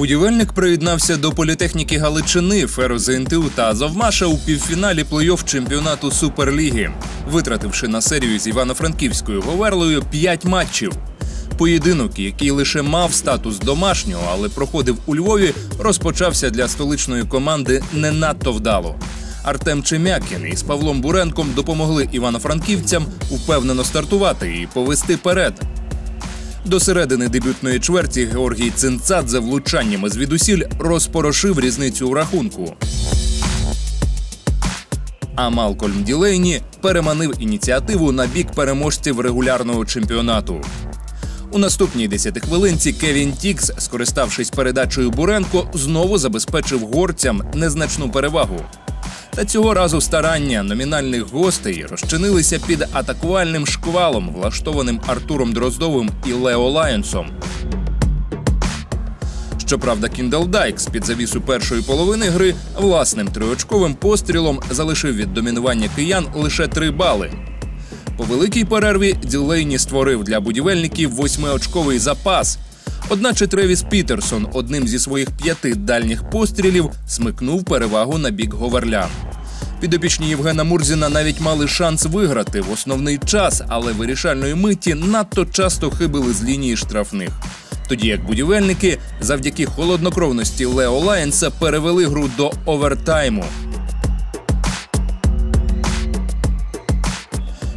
Будівельник приєднався до політехніки Галичини, Ферозинту та Азовмаша у півфіналі плей-офф чемпіонату Суперліги, витративши на серію з Івано-Франківською Говерлою 5 матчів. Поєдинок, який лише мав статус домашнього, але проходив у Львові, розпочався для столичної команди не надто вдало. Артем Чемякін із Павлом Буренком допомогли івано-франківцям впевнено стартувати і повести перед. До середини дебютної чверті Георгій Цинцадзе влучаннями звідусіль розпорошив різницю у рахунку. А Малкольм Ділейні переманив ініціативу на бік переможців регулярного чемпіонату. У наступній десятихвилинці Кевін Тікс, скориставшись передачею Буренко, знову забезпечив горцям незначну перевагу. Та цього разу старання номінальних гостей розчинилися під атакувальним шквалом, влаштованим Артуром Дроздовим і Лео Лайонсом. Щоправда, Кіндал Дайкс під завісу першої половини гри власним триочковим пострілом залишив від домінування киян лише три бали. По великій перерві Ділейні створив для будівельників восьмиочковий запас. Одначе Тревіс Пітерсон одним зі своїх п'яти дальніх пострілів смикнув перевагу на бік говерлян. Підопічні Євгена Мурзіна навіть мали шанс виграти в основний час, але вирішальної миті надто часто хибили з лінії штрафних. Тоді як будівельники завдяки холоднокровності Лео Лайенса перевели гру до овертайму.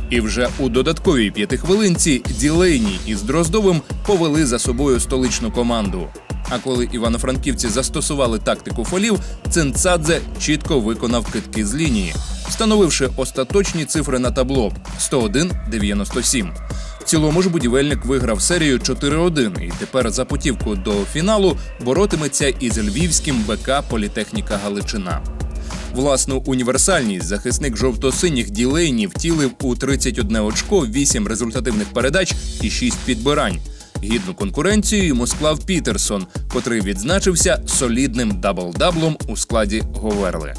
І вже у додатковій п'ятихвилинці Ділейні із Дроздовим повели за собою столичну команду. А коли івано-франківці застосували тактику фолів, Цинцадзе чітко виконав китки з лінії, встановивши остаточні цифри на табло 101-97. В цілому ж будівельник виграв серію 4-1 і тепер за путівку до фіналу боротиметься із львівським БК Політехніка Галичина. Власну універсальність захисник жовто-синіх ділейні втілив у 31 очко, 8 результативних передач і 6 підбирань. Гідну конкуренцію йому склав Пітерсон, котрий відзначився солідним дабл-даблом у складі Говерли.